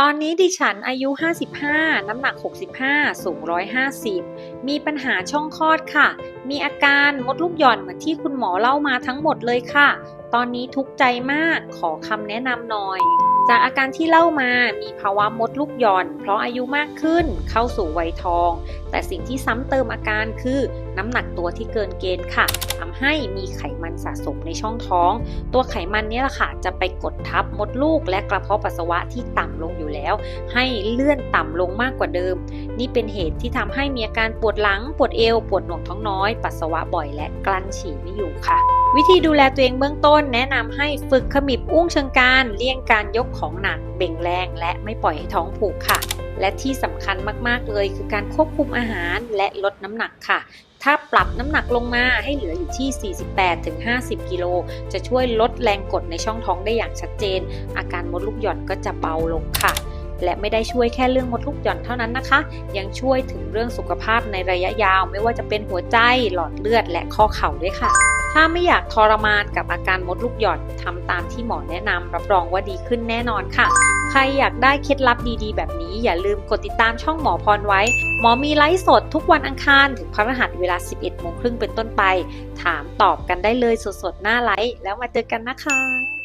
ตอนนี้ดิฉันอายุ 55 น้ำหนัก 65 สูง 150 มีปัญหาช่องคลอดค่ะ มีอาการมดลูกหย่อนเหมือนที่คุณหมอเล่ามาทั้งหมดเลยค่ะ ตอนนี้ทุกข์ใจมาก ขอคำแนะนำหน่อย จากอาการที่เล่ามา มีภาวะมดลูกหย่อน เพราะอายุมากขึ้น เข้าสู่วัยทอง แต่สิ่งที่ซ้ำเติมอาการคือ น้ำหนักตัวที่เกินเกณฑ์ค่ะ ให้มีไขมันสะสมในช่องท้อง ตัวไขมันนี้แหละค่ะจะไปกดทับมดลูก และกระเพาะปัสสาวะที่ต่ำลงอยู่แล้ว ให้เลื่อนต่ำลงมากกว่าเดิม นี่เป็นเหตุที่ทำให้มีอาการปวดหลัง ปวดเอว ปวดหน่วงท้องน้อย ปัสสาวะบ่อยและกลั้นฉี่ไม่อยู่ค่ะ วิธีดูแลตัวเองเบื้องต้น แนะนำให้ฝึกขมิบอุ้งเชิงการ เลี่ยงการยกของหนักเบ่งแรง และไม่ปล่อยให้ท้องผูกค่ะ และที่สำคัญมาก ๆ เลยคือการควบคุมอาหารและลดน้ำหนักค่ะ ถ้าปรับน้ำหนักลงมาให้เหลืออยู่ที่ 48-50 กิโล จะช่วยลดแรงกดในช่องท้องได้อย่างชัดเจน อาการมดลูกหย่อนก็จะเบาลงค่ะ และไม่ได้ช่วยแค่เรื่องมดลูกหย่อนเท่านั้นนะคะ ยังช่วยถึงเรื่องสุขภาพในระยะยาว ไม่ว่าจะเป็นหัวใจหลอดเลือดและข้อเข่าด้วยค่ะ ถ้าไม่อยากทรมานกับอาการมดลูกหย่อนทำตามที่หมอแนะนำรับรองว่าดีขึ้นแน่นอนค่ะ ใครอยากได้เคล็ดลับดีๆ แบบนี้ อย่าลืมกดติดตามช่องหมอพรไว้ หมอมีไลฟ์สดทุกวันอังคารถึงพฤหัสเวลา 11โมงครึ่งเป็นต้นไป ถามตอบกันได้เลยสดๆ หน้าไลฟ์แล้วมาเจอกันนะคะ